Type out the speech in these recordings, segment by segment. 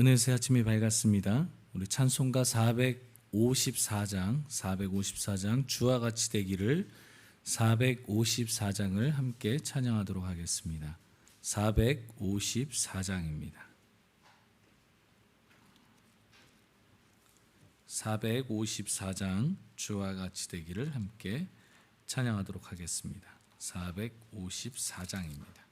은혜새 아침이 밝았습니다. 우리 찬송가 454장, 454장 주와 같이 되기를 454장을 함께 찬양하도록 하겠습니다. 454장입니다. 454장 주와 같이 되기를 함께 찬양하도록 하겠습니다. 454장입니다.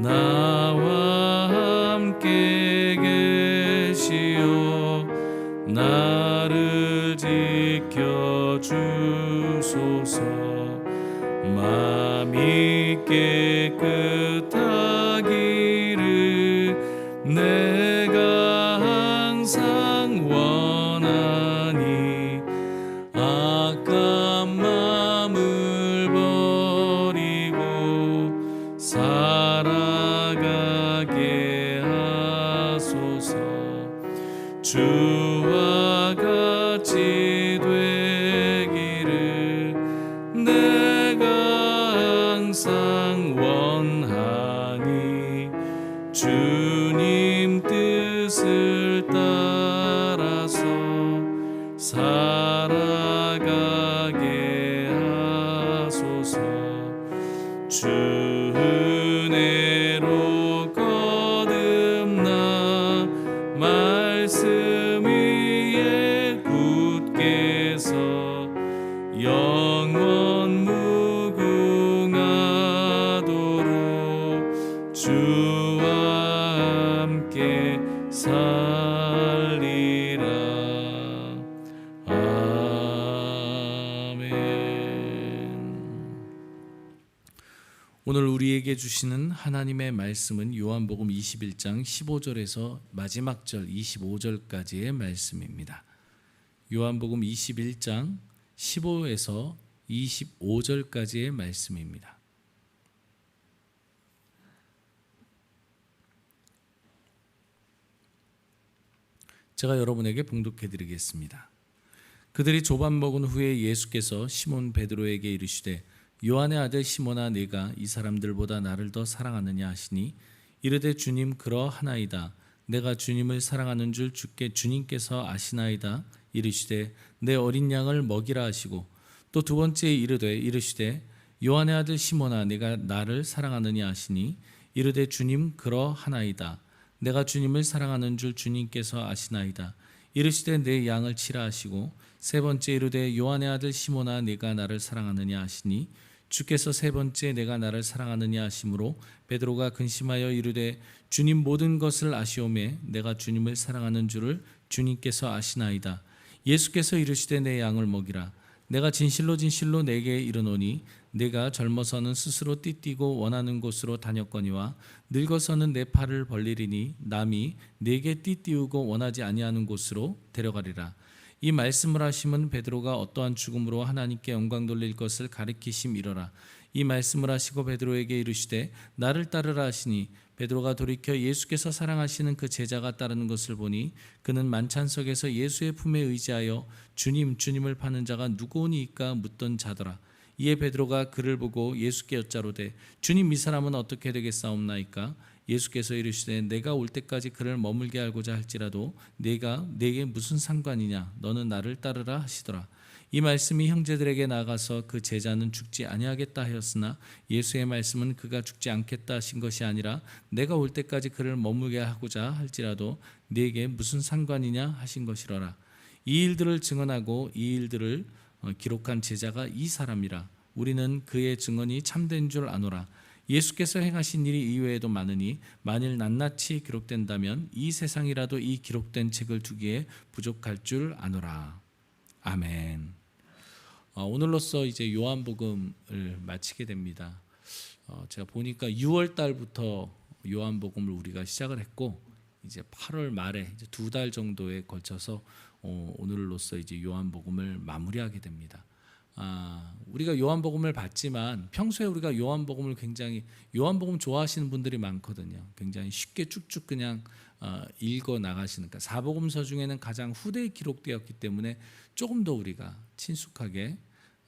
나 뜻을 따라서 살 주시는 하나님의 말씀은 요한복음 21장 15절에서 마지막 절 25절까지의 말씀입니다. 요한복음 21장 15에서 25절까지의 말씀입니다. 제가 여러분에게 봉독해 드리겠습니다. 그들이 조반 먹은 후에 예수께서 시몬 베드로에게 이르시되 요한의 아들 시몬아 네가 이 사람들보다 나를 더 사랑하느냐 하시니 이르되 주님 그러하나이다. 내가 주님을 사랑하는 줄 주께 주님께서 아시나이다. 이르시되 내 어린 양을 먹이라 하시고 또 두 번째 이르되 이르시되 요한의 아들 시몬아 네가 나를 사랑하느냐 하시니 이르되 주님 그러하나이다. 내가 주님을 사랑하는 줄 주님께서 아시나이다. 이르시되 내 양을 치라 하시고 세 번째 이르되 요한의 아들 시몬아 네가 나를 사랑하느냐 하시니 주께서 세 번째 내가 나를 사랑하느냐 하심으로 베드로가 근심하여 이르되 주님 모든 것을 아시오매 내가 주님을 사랑하는 줄을 주님께서 아시나이다. 예수께서 이르시되 내 양을 먹이라. 내가 진실로 진실로 내게 이르노니 내가 젊어서는 스스로 띠띠고 원하는 곳으로 다녔거니와 늙어서는 내 팔을 벌리리니 남이 내게 띠띠우고 원하지 아니하는 곳으로 데려가리라 이 말씀을 하심은 베드로가 어떠한 죽음으로 하나님께 영광 돌릴 것을 가리키심이러라. 이 말씀을 하시고 베드로에게 이르시되 나를 따르라 하시니 베드로가 돌이켜 예수께서 사랑하시는 그 제자가 따르는 것을 보니 그는 만찬석에서 예수의 품에 의지하여 주님 주님을 파는 자가 누구오니이까 묻던 자더라. 이에 베드로가 그를 보고 예수께 여짜로되 주님 이 사람은 어떻게 되겠사옵나이까 예수께서 이르시되 내가 올 때까지 그를 머물게 알고자 할지라도 내가 내게 무슨 상관이냐? 너는 나를 따르라 하시더라. 이 말씀이 형제들에게 나가서 그 제자는 죽지 아니하겠다 하였으나 예수의 말씀은 그가 죽지 않겠다 하신 것이 아니라 내가 올 때까지 그를 머물게 하고자 할지라도 네게 무슨 상관이냐? 하신 것이로라. 이 일들을 증언하고 이 일들을 어, 기록한 제자가 이 사람이라. 우리는 그의 증언이 참된 줄 아노라 예수께서 행하신 일이 이외에도 많으니 만일 낱낱이 기록된다면 이 세상이라도 이 기록된 책을 두기에 부족할 줄 아노라 아멘. 어, 오늘로써 이제 요한복음을 마치게 됩니다. 어, 제가 보니까 6월 달부터 요한복음을 우리가 시작을 했고 이제 8월 말에 두 달 정도에 걸쳐서 어, 오늘로써 이제 요한복음을 마무리하게 됩니다. 아, 우리가 요한복음을 봤지만 평소에 우리가 요한복음을 굉장히 요한복음 좋아하시는 분들이 많거든요. 굉장히 쉽게 쭉쭉 그냥 어, 읽어 나가시는 그러니까 사복음서 중에는 가장 후대에 기록되었기 때문에 조금 더 우리가 친숙하게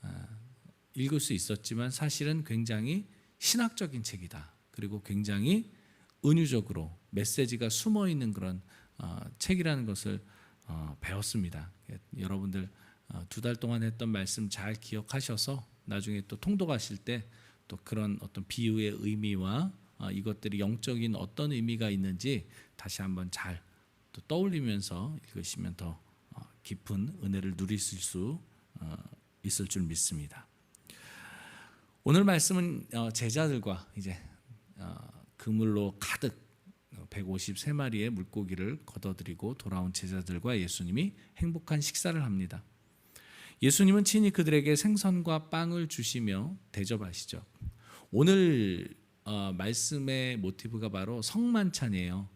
어, 읽을 수 있었지만 사실은 굉장히 신학적인 책이다. 그리고 굉장히 은유적으로 메시지가 숨어 있는 그런 어, 책이라는 것을 어, 배웠습니다. 여러분들 어, 두 달 동안 했던 말씀 잘 기억하셔서 나중에 또 통독하실 때 또 그런 어떤 비유의 의미와 어, 이것들이 영적인 어떤 의미가 있는지 다시 한번 잘 또 떠올리면서 읽으시면 더 어, 깊은 은혜를 누리실 수 어, 있을 줄 믿습니다. 오늘 말씀은 어, 제자들과 이제 어, 그물로 가득 153마리의 물고기를 걷어들이고 돌아온 제자들과 예수님이 행복한 식사를 합니다. 예수님은 친히 그들에게 생선과 빵을 주시며 대접하시죠. 오늘 어, 말씀의 모티브가 바로 성만찬이에요.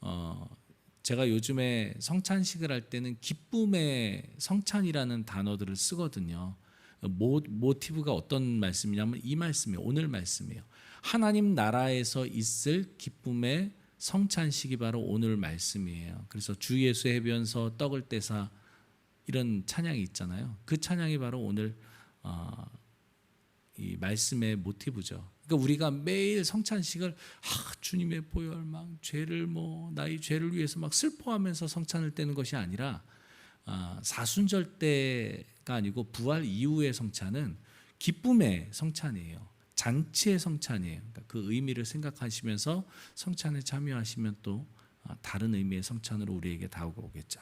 어, 제가 요즘에 성찬식을 할 때는 기쁨의 성찬이라는 단어들을 쓰거든요. 모, 모티브가 어떤 말씀이냐면 이 말씀이에요. 오늘 말씀이에요. 하나님 나라에서 있을 기쁨의 성찬식이 바로 오늘 말씀이에요. 그래서 주 예수 해변서 떡을 떼사 이런 찬양이 있잖아요. 그 찬양이 바로 오늘 어, 이 말씀의 모티브죠. 그러니까 우리가 매일 성찬식을 아, 주님의 보혈망 죄를 뭐 나의 죄를 위해서 막 슬퍼하면서 성찬을 떼는 것이 아니라 아, 사순절 때가 아니고 부활 이후의 성찬은 기쁨의 성찬이에요. 잔치의 성찬이에요. 그러니까 그 의미를 생각하시면서 성찬에 참여하시면 또 아, 다른 의미의 성찬으로 우리에게 다가오겠죠.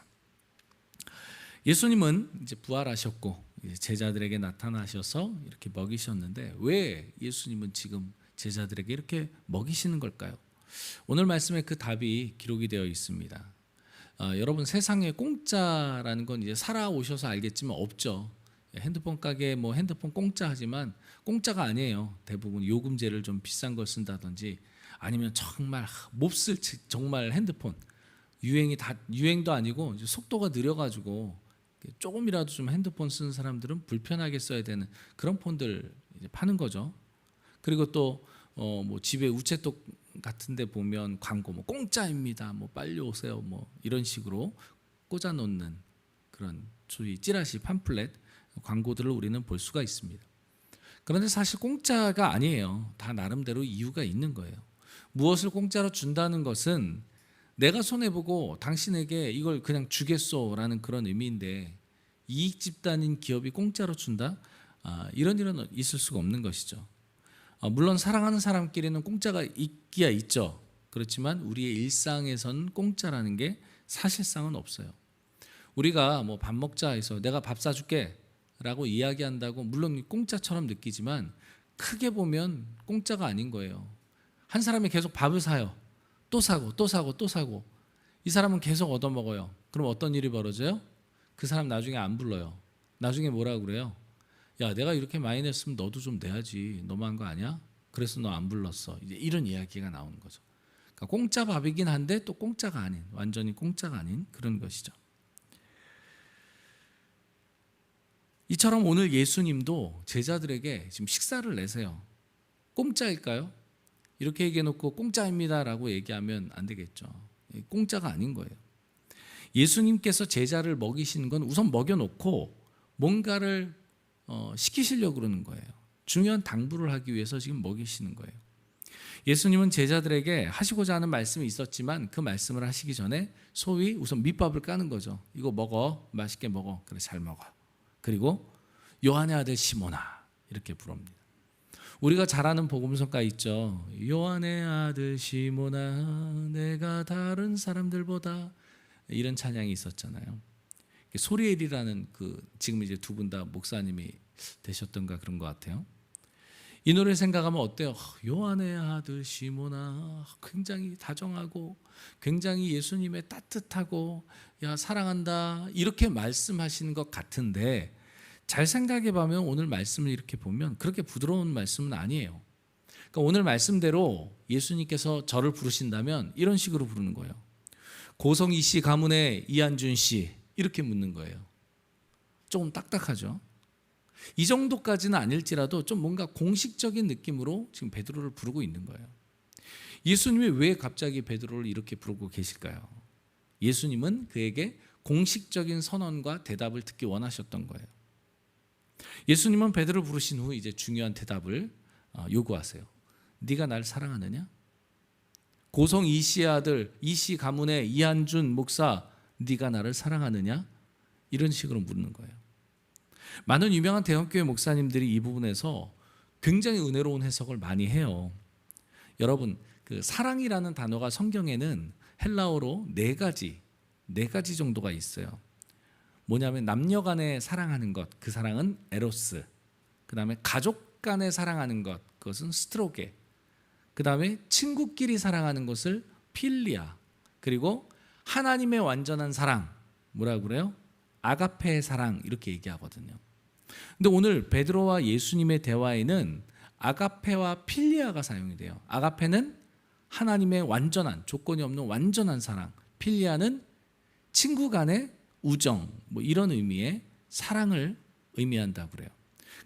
예수님은 이제 부활하셨고 제자들에게 나타나셔서 이렇게 먹이셨는데 왜 예수님은 지금 제자들에게 이렇게 먹이시는 걸까요? 오늘 말씀에 그 답이 기록이 되어 있습니다. 아, 여러분 세상에 공짜라는 건 이제 살아오셔서 알겠지만 없죠. 핸드폰 가게 뭐 핸드폰 공짜 하지만 공짜가 아니에요. 대부분 요금제를 좀 비싼 걸 쓴다든지 아니면 정말 몹쓸 정말 핸드폰 유행이 다 유행도 아니고 속도가 느려가지고 조금이라도 좀 핸드폰 쓰는 사람들은 불편하게 써야 되는 그런 폰들 파는 거죠. 그리고 또 어 뭐 집에 우체통 같은데 보면 광고 뭐 공짜입니다. 뭐 빨리 오세요. 뭐 이런 식으로 꽂아 놓는 그런 소위 찌라시 팜플렛 광고들을 우리는 볼 수가 있습니다. 그런데 사실 공짜가 아니에요. 다 나름대로 이유가 있는 거예요. 무엇을 공짜로 준다는 것은 내가 손해 보고 당신에게 이걸 그냥 주겠소라는 그런 의미인데 이익 집단인 기업이 공짜로 준다? 아, 이런 일은 있을 수가 없는 것이죠. 아, 물론 사랑하는 사람끼리는 공짜가 있기야 있죠. 그렇지만 우리의 일상에선 공짜라는 게 사실상은 없어요. 우리가 뭐 밥 먹자 해서 내가 밥 사줄게 라고 이야기한다고 물론 공짜처럼 느끼지만 크게 보면 공짜가 아닌 거예요. 한 사람이 계속 밥을 사요. 또 사고 또 사고 또 사고 이 사람은 계속 얻어 먹어요. 그럼 어떤 일이 벌어져요? 그 사람 나중에 안 불러요. 나중에 뭐라 그래요? 야, 내가 이렇게 많이 냈으면 너도 좀 내야지. 너무한 거 아니야? 그래서 너 안 불렀어. 이제 이런 이야기가 나오는 거죠. 그러니까 공짜 밥이긴 한데 또 공짜가 아닌 완전히 공짜가 아닌 그런 것이죠. 이처럼 오늘 예수님도 제자들에게 지금 식사를 내세요. 공짜일까요? 이렇게 얘기해 놓고 공짜입니다라고 얘기하면 안 되겠죠. 공짜가 아닌 거예요. 예수님께서 제자를 먹이시는 건 우선 먹여 놓고 뭔가를 어, 시키시려고 그러는 거예요. 중요한 당부를 하기 위해서 지금 먹이시는 거예요. 예수님은 제자들에게 하시고자 하는 말씀이 있었지만 그 말씀을 하시기 전에 소위 우선 밑밥을 까는 거죠. 이거 먹어. 맛있게 먹어. 그래 잘 먹어. 그 그리고 요한의 아들 시모나 이렇게 부릅니다. 우리가 잘 아는 복음성가 있죠. 요한의 아들 시모나 내가 다른 사람들보다 이런 찬양이 있었잖아요. 소리엘이라는 그 지금 이제 두 분 다 목사님이 되셨던가 그런 것 같아요. 이 노래 생각하면 어때요? 요한의 아들 시모나 굉장히 다정하고 굉장히 예수님의 따뜻하고 야 사랑한다 이렇게 말씀하시는 것 같은데 잘 생각해 보면 오늘 말씀을 이렇게 보면 그렇게 부드러운 말씀은 아니에요. 그러니까 오늘 말씀대로 예수님께서 저를 부르신다면 이런 식으로 부르는 거예요. 고성희 씨 가문의 이한준 씨 이렇게 묻는 거예요. 조금 딱딱하죠. 이 정도까지는 아닐지라도 좀 뭔가 공식적인 느낌으로 지금 베드로를 부르고 있는 거예요. 예수님이 왜 갑자기 베드로를 이렇게 부르고 계실까요? 예수님은 그에게 공식적인 선언과 대답을 듣기 원하셨던 거예요. 예수님은 베드로를 부르신 후 이제 중요한 대답을 어, 요구하세요. 네가 날 사랑하느냐? 고성 이씨 아들 이씨 가문의 이한준 목사 네가 나를 사랑하느냐? 이런 식으로 묻는 거예요. 많은 유명한 대형교회 목사님들이 이 부분에서 굉장히 은혜로운 해석을 많이 해요. 여러분, 그 사랑이라는 단어가 성경에는 헬라어로 네 가지, 네 가지 정도가 있어요. 뭐냐면 남녀 간에 사랑하는 것, 그 사랑은 에로스. 그 다음에 가족 간에 사랑하는 것, 그것은 스트로게. 그 다음에 친구끼리 사랑하는 것을 필리아. 그리고 하나님의 완전한 사랑, 뭐라 그래요? 아가페의 사랑 이렇게 얘기하거든요. 근데 오늘 베드로와 예수님의 대화에는 아가페와 필리아가 사용이 돼요. 아가페는 하나님의 완전한 조건이 없는 완전한 사랑, 필리아는 친구 간의 우정 뭐 이런 의미의 사랑을 의미한다 그래요.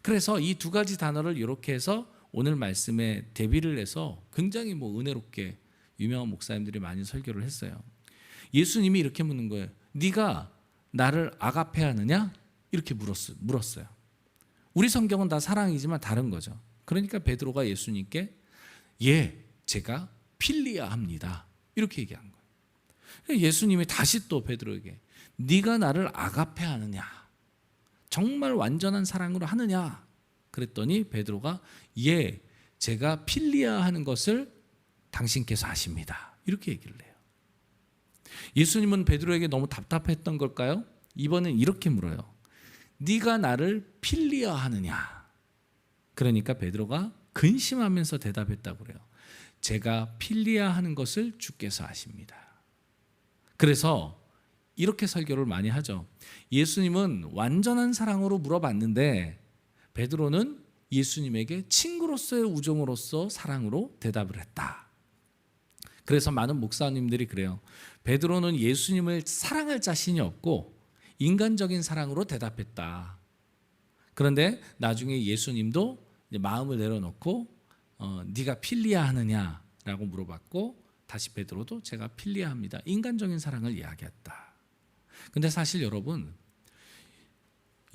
그래서 이 두 가지 단어를 이렇게 해서 오늘 말씀에 대비를 해서 굉장히 뭐 은혜롭게 유명한 목사님들이 많이 설교를 했어요. 예수님이 이렇게 묻는 거예요. 네가 나를 아가페 하느냐? 이렇게 물었어요. 물었어요. 우리 성경은 다 사랑이지만 다른 거죠. 그러니까 베드로가 예수님께 예, 제가 필리아 합니다. 이렇게 얘기한 거예요. 예수님이 다시 또 베드로에게 네가 나를 아가페 하느냐? 정말 완전한 사랑으로 하느냐? 그랬더니 베드로가 예, 제가 필리아 하는 것을 당신께서 아십니다. 이렇게 얘기를 해요. 예수님은 베드로에게 너무 답답했던 걸까요? 이번엔 이렇게 물어요. 네가 나를 필리아 하느냐? 그러니까 베드로가 근심하면서 대답했다고 그래요. 제가 필리아 하는 것을 주께서 아십니다. 그래서 이렇게 설교를 많이 하죠. 예수님은 완전한 사랑으로 물어봤는데 베드로는 예수님에게 친구로서의 우정으로서 사랑으로 대답을 했다. 그래서 많은 목사님들이 그래요. 베드로는 예수님을 사랑할 자신이 없고 인간적인 사랑으로 대답했다. 그런데 나중에 예수님도 마음을 내려놓고 어, 네가 필리아 하느냐라고 물어봤고 다시 베드로도 제가 필리아합니다. 인간적인 사랑을 이야기했다. 근데 사실 여러분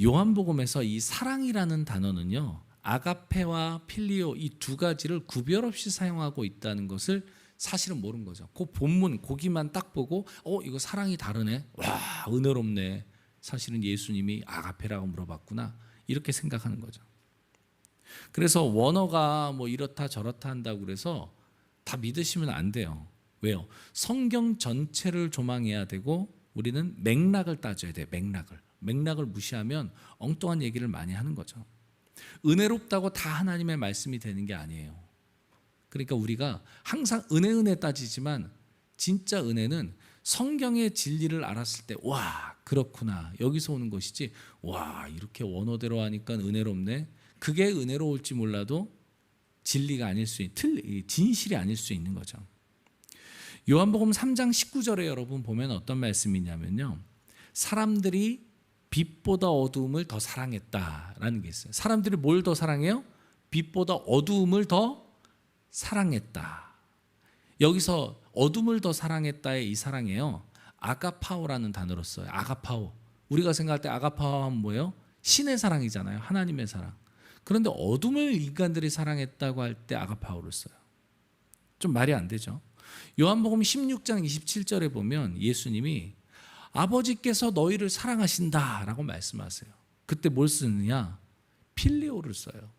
요한복음에서 이 사랑이라는 단어는요 아가페와 필리오 이 두 가지를 구별 없이 사용하고 있다는 것을 사실은 모르는 거죠. 그 본문 고기만 딱 보고 어 이거 사랑이 다르네. 와 은혜롭네. 사실은 예수님이 아가페라고 물어봤구나 이렇게 생각하는 거죠. 그래서 원어가 뭐 이렇다 저렇다 한다고 그래서 다 믿으시면 안 돼요. 왜요? 성경 전체를 조망해야 되고 우리는 맥락을 따져야 돼. 맥락을. 맥락을 무시하면 엉뚱한 얘기를 많이 하는 거죠. 은혜롭다고 다 하나님의 말씀이 되는 게 아니에요. 그러니까 우리가 항상 은혜 은혜 따지지만 진짜 은혜는 성경의 진리를 알았을 때 와 그렇구나 여기서 오는 것이지 와 이렇게 원어대로 하니까 은혜롭네 그게 은혜로울지 몰라도 진리가 아닐 수틀 진실이 아닐 수 있는 거죠. 요한복음 3장 19절에 여러분 보면 어떤 말씀이냐면요. 사람들이 빛보다 어두움을 더 사랑했다라는 게 있어요. 사람들이 뭘 더 사랑해요? 빛보다 어두움을 더 사랑했다. 여기서 어둠을 더 사랑했다의 이 사랑이에요. 아가파오라는 단어로 써요. 아가파오. 우리가 생각할 때 아가파오 하면 뭐예요? 신의 사랑이잖아요. 하나님의 사랑. 그런데 어둠을 인간들이 사랑했다고 할 때 아가파오를 써요. 좀 말이 안 되죠. 요한복음 16장 27절에 보면 예수님이 아버지께서 너희를 사랑하신다 라고 말씀하세요. 그때 뭘 쓰느냐? 필리오를 써요.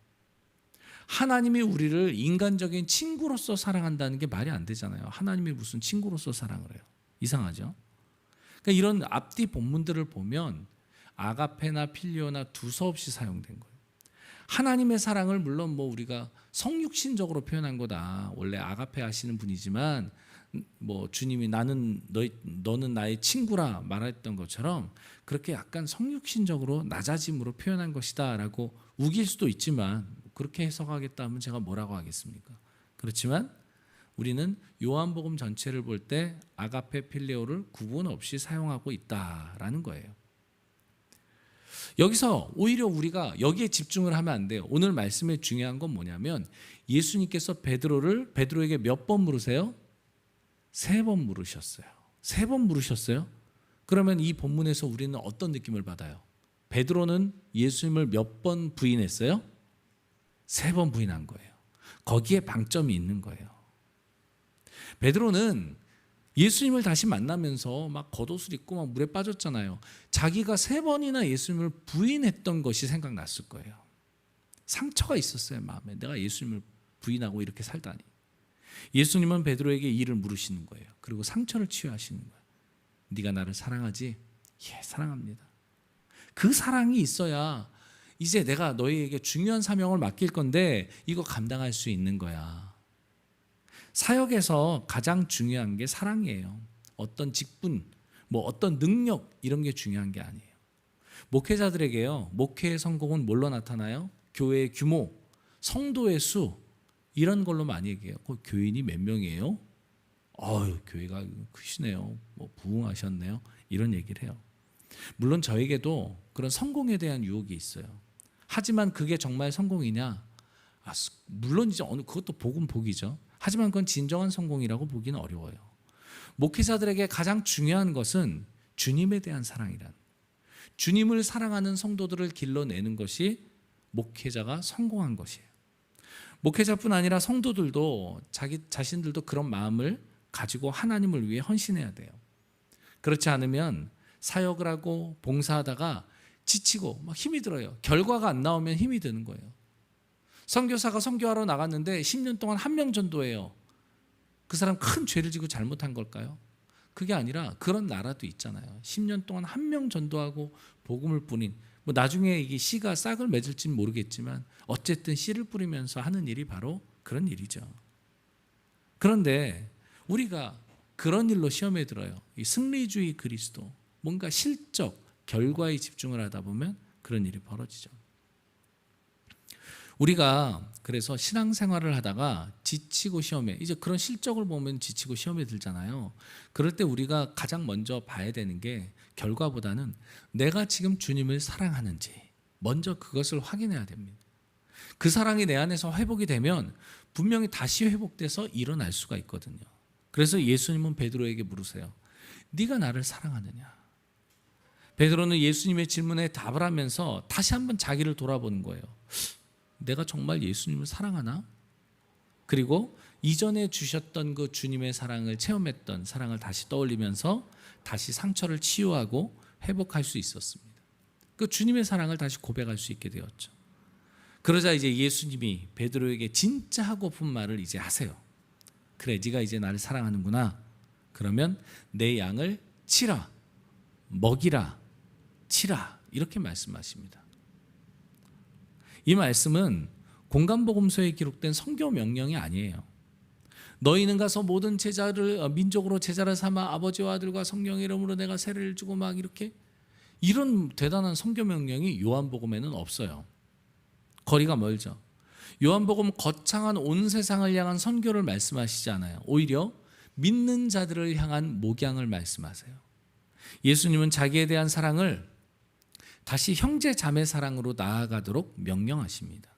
하나님이 우리를 인간적인 친구로서 사랑한다는 게 말이 안 되잖아요. 하나님이 무슨 친구로서 사랑을 해요. 이상하죠? 그러니까 이런 앞뒤 본문들을 보면 아가페나 필리오나 두서없이 사용된 거예요. 하나님의 사랑을 물론 뭐 우리가 성육신적으로 표현한 거다. 원래 아가페 하시는 분이지만 뭐 주님이 나는 너 너는 나의 친구라 말했던 것처럼 그렇게 약간 성육신적으로 낮아짐으로 표현한 것이다라고 우길 수도 있지만 그렇게 해석하겠다 하면 제가 뭐라고 하겠습니까? 그렇지만 우리는 요한복음 전체를 볼 때 아가페 필레오를 구분 없이 사용하고 있다라는 거예요. 여기서 오히려 우리가 여기에 집중을 하면 안 돼요. 오늘 말씀에 중요한 건 뭐냐면 예수님께서 베드로를 베드로에게 몇 번 물으세요? 세 번 물으셨어요. 세 번 물으셨어요? 그러면 이 본문에서 우리는 어떤 느낌을 받아요? 베드로는 예수님을 몇 번 부인했어요? 세 번 부인한 거예요. 거기에 방점이 있는 거예요. 베드로는 예수님을 다시 만나면서 막 겉옷을 입고 막 물에 빠졌잖아요. 자기가 세 번이나 예수님을 부인했던 것이 생각났을 거예요. 상처가 있었어요, 마음에. 내가 예수님을 부인하고 이렇게 살다니. 예수님은 베드로에게 이를 물으시는 거예요. 그리고 상처를 치유하시는 거예요. 네가 나를 사랑하지? 예, 사랑합니다. 그 사랑이 있어야 이제 내가 너희에게 중요한 사명을 맡길 건데 이거 감당할 수 있는 거야. 사역에서 가장 중요한 게 사랑이에요. 어떤 직분, 뭐 어떤 능력 이런 게 중요한 게 아니에요. 목회자들에게요. 목회의 성공은 뭘로 나타나요? 교회의 규모, 성도의 수 이런 걸로 많이 얘기해요. 그 교인이 몇 명이에요? 어유 교회가 크시네요. 뭐 부흥하셨네요. 이런 얘기를 해요. 물론 저에게도 그런 성공에 대한 유혹이 있어요. 하지만 그게 정말 성공이냐? 아, 물론 이제 어느 그것도 복은 복이죠. 하지만 그건 진정한 성공이라고 보기는 어려워요. 목회자들에게 가장 중요한 것은 주님에 대한 사랑이란. 주님을 사랑하는 성도들을 길러내는 것이 목회자가 성공한 것이에요. 목회자뿐 아니라 성도들도 자기 자신들도 그런 마음을 가지고 하나님을 위해 헌신해야 돼요. 그렇지 않으면 사역을 하고 봉사하다가 지치고 막 힘이 들어요. 결과가 안 나오면 힘이 드는 거예요. 선교사가 선교하러 나갔는데 10년 동안 한 명 전도해요. 그 사람 큰 죄를 지고 잘못한 걸까요? 그게 아니라 그런 나라도 있잖아요. 10년 동안 한 명 전도하고 복음을 뿌린 뭐 나중에 이게 씨가 싹을 맺을지는 모르겠지만 어쨌든 씨를 뿌리면서 하는 일이 바로 그런 일이죠. 그런데 우리가 그런 일로 시험에 들어요. 이 승리주의 그리스도 뭔가 실적 결과에 집중을 하다 보면 그런 일이 벌어지죠. 우리가 그래서 신앙생활을 하다가 지치고 시험에 이제 그런 실적을 보면 지치고 시험에 들잖아요. 그럴 때 우리가 가장 먼저 봐야 되는 게 결과보다는 내가 지금 주님을 사랑하는지 먼저 그것을 확인해야 됩니다. 그 사랑이 내 안에서 회복이 되면 분명히 다시 회복돼서 일어날 수가 있거든요. 그래서 예수님은 베드로에게 물으세요. 네가 나를 사랑하느냐? 베드로는 예수님의 질문에 답을 하면서 다시 한번 자기를 돌아보는 거예요. 내가 정말 예수님을 사랑하나? 그리고 이전에 주셨던 그 주님의 사랑을 체험했던 사랑을 다시 떠올리면서 다시 상처를 치유하고 회복할 수 있었습니다. 그 주님의 사랑을 다시 고백할 수 있게 되었죠. 그러자 이제 예수님이 베드로에게 진짜 하고픈 말을 이제 하세요. 그래, 네가 이제 나를 사랑하는구나. 그러면 내 양을 치라, 먹이라, 치라 이렇게 말씀하십니다. 이 말씀은 공간복음서에 기록된 성교 명령이 아니에요. 너희는 가서 모든 제자를 어, 민족으로 제자를 삼아 아버지와 아들과 성령의 이름으로 내가 세례를 주고 막 이렇게 이런 대단한 성교 명령이 요한복음에는 없어요. 거리가 멀죠. 요한복음 거창한 온 세상을 향한 선교를 말씀하시지 않아요. 오히려 믿는 자들을 향한 목양을 말씀하세요. 예수님은 자기에 대한 사랑을 다시 형제 자매 사랑으로 나아가도록 명령하십니다.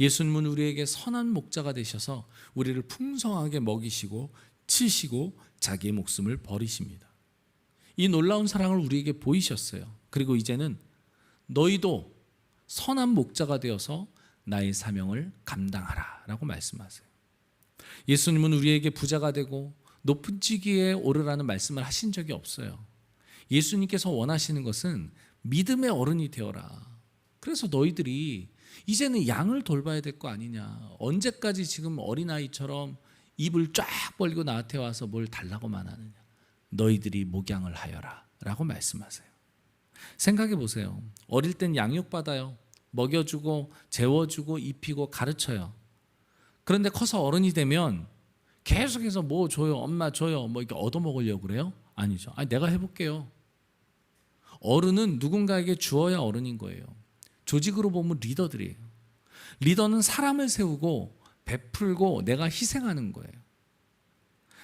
예수님은 우리에게 선한 목자가 되셔서 우리를 풍성하게 먹이시고 치시고 자기의 목숨을 버리십니다. 이 놀라운 사랑을 우리에게 보이셨어요. 그리고 이제는 너희도 선한 목자가 되어서 나의 사명을 감당하라 라고 말씀하세요. 예수님은 우리에게 부자가 되고 높은 지기에 오르라는 말씀을 하신 적이 없어요. 예수님께서 원하시는 것은 믿음의 어른이 되어라. 그래서 너희들이 이제는 양을 돌봐야 될 거 아니냐. 언제까지 지금 어린아이처럼 입을 쫙 벌리고 나한테 와서 뭘 달라고만 하느냐. 너희들이 목양을 하여라. 라고 말씀하세요. 생각해 보세요. 어릴 땐 양육받아요. 먹여주고, 재워주고, 입히고, 가르쳐요. 그런데 커서 어른이 되면 계속해서 뭐 줘요, 엄마 줘요, 뭐 이렇게 얻어먹으려고 그래요? 아니죠. 아니, 내가 해볼게요. 어른은 누군가에게 주어야 어른인 거예요. 조직으로 보면 리더들이에요. 리더는 사람을 세우고 베풀고 내가 희생하는 거예요.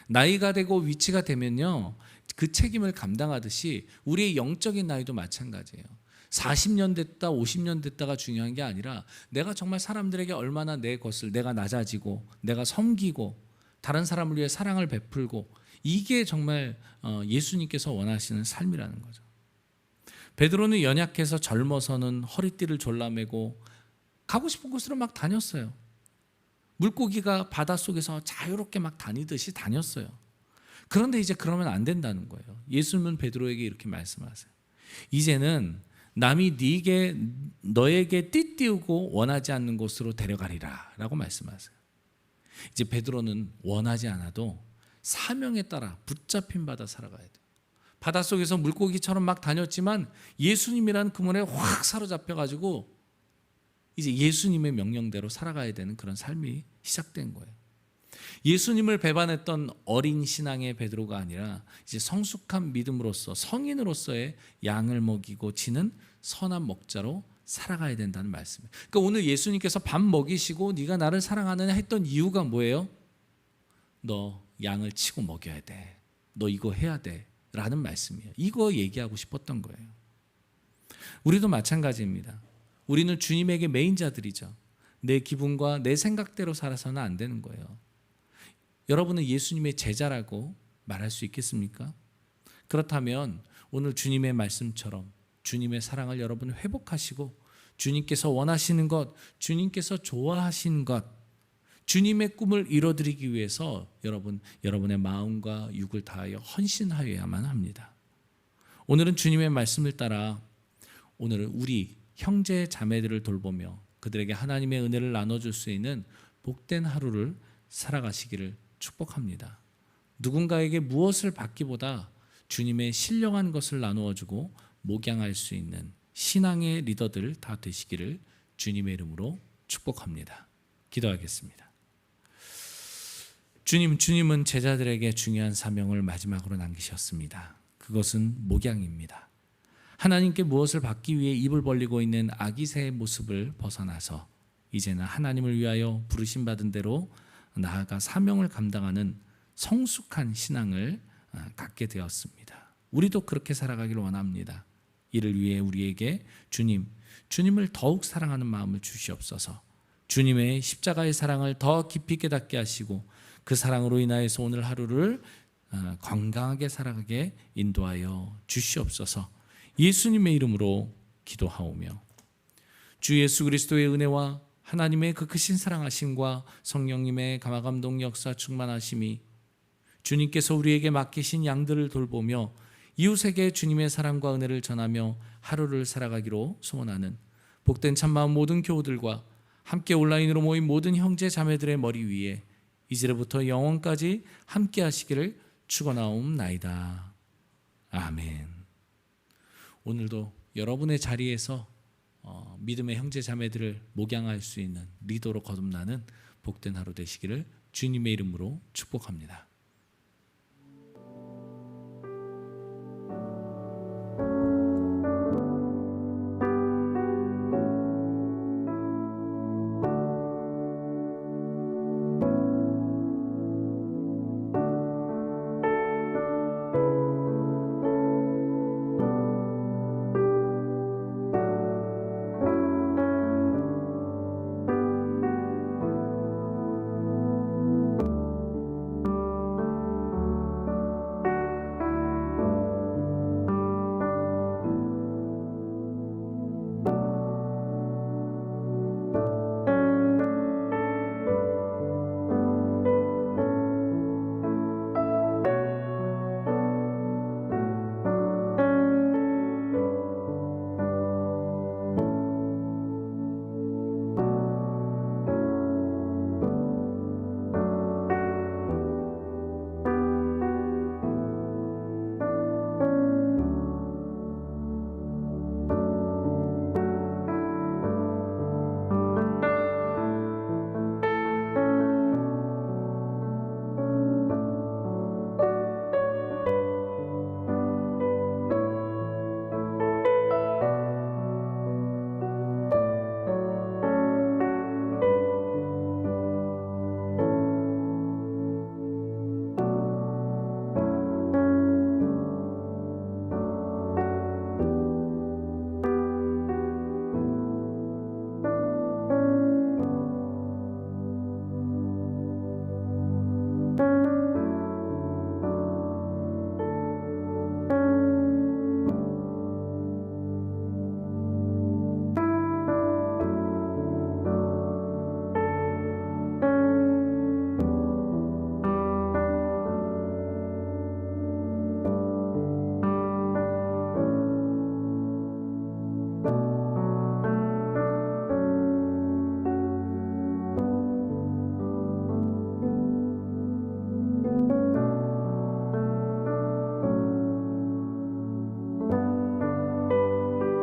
나이가 되고 위치가 되면요. 그 책임을 감당하듯이 우리의 영적인 나이도 마찬가지예요. 40년 됐다, 50년 됐다가 중요한 게 아니라 내가 정말 사람들에게 얼마나 내 것을 내가 낮아지고 내가 섬기고 다른 사람을 위해 사랑을 베풀고 이게 정말 어, 예수님께서 원하시는 삶이라는 거죠. 베드로는 연약해서 젊어서는 허리띠를 졸라매고 가고 싶은 곳으로 막 다녔어요. 물고기가 바닷속에서 자유롭게 막 다니듯이 다녔어요. 그런데 이제 그러면 안 된다는 거예요. 예수님은 베드로에게 이렇게 말씀하세요. 이제는 남이 네게 너에게 띠띠우고 원하지 않는 곳으로 데려가리라라고 말씀하세요. 이제 베드로는 원하지 않아도 사명에 따라 붙잡힌 바다 살아가야 돼요. 바닷속에서 물고기처럼 막 다녔지만 예수님이라는 그물에 확 사로잡혀 가지고 이제 예수님의 명령대로 살아가야 되는 그런 삶이 시작된 거예요. 예수님을 배반했던 어린 신앙의 베드로가 아니라 이제 성숙한 믿음으로서 성인으로서의 양을 먹이고 지는 선한 먹자로 살아가야 된다는 말씀이에요. 그러니까 오늘 예수님께서 밥 먹이시고 네가 나를 사랑하느냐 했던 이유가 뭐예요? 너 양을 치고 먹여야 돼. 너 이거 해야 돼. 라는 말씀이에요. 이거 얘기하고 싶었던 거예요. 우리도 마찬가지입니다. 우리는 주님에게 메인자들이죠. 내 기분과 내 생각대로 살아서는 안 되는 거예요. 여러분은 예수님의 제자라고 말할 수 있겠습니까? 그렇다면 오늘 주님의 말씀처럼 주님의 사랑을 여러분 회복하시고 주님께서 원하시는 것, 주님께서 좋아하신 것, 주님의 꿈을 이뤄드리기 위해서 여러분 여러분의 마음과 육을 다하여 헌신하여야만 합니다. 오늘은 주님의 말씀을 따라 오늘은 우리 형제 자매들을 돌보며 그들에게 하나님의 은혜를 나눠줄 수 있는 복된 하루를 살아가시기를 축복합니다. 누군가에게 무엇을 받기보다 주님의 신령한 것을 나누어주고 목양할 수 있는 신앙의 리더들 다 되시기를 주님의 이름으로 축복합니다. 기도하겠습니다. 주님, 주님은 제자들에게 중요한 사명을 마지막으로 남기셨습니다. 그것은 목양입니다. 하나님께 무엇을 받기 위해 입을 벌리고 있는 아기새의 모습을 벗어나서 이제는 하나님을 위하여 부르심 받은 대로 나아가 사명을 감당하는 성숙한 신앙을 아, 갖게 되었습니다. 우리도 그렇게 살아가기를 원합니다. 이를 위해 우리에게 주님, 주님을 더욱 사랑하는 마음을 주시옵소서. 주님의 십자가의 사랑을 더 깊이 깨닫게 하시고 그 사랑으로 인하여서 오늘 하루를 아, 건강하게 살아가게 인도하여 주시옵소서. 예수님의 이름으로 기도하오며 주 예수 그리스도의 은혜와 하나님의 그 크신 사랑하심과 성령님의 감화감동 역사 충만하심이 주님께서 우리에게 맡기신 양들을 돌보며 이웃에게 주님의 사랑과 은혜를 전하며 하루를 살아가기로 소원하는 복된 참마음 모든 교우들과 함께 온라인으로 모인 모든 형제 자매들의 머리 위에 이제부터 영원까지 함께 하시기를 축원하옵나이다. 아멘. 오늘도 여러분의 자리에서 어, 믿음의 형제 자매들을 목양할 수 있는 리더로 거듭나는 복된 하루 되시기를 주님의 이름으로 축복합니다.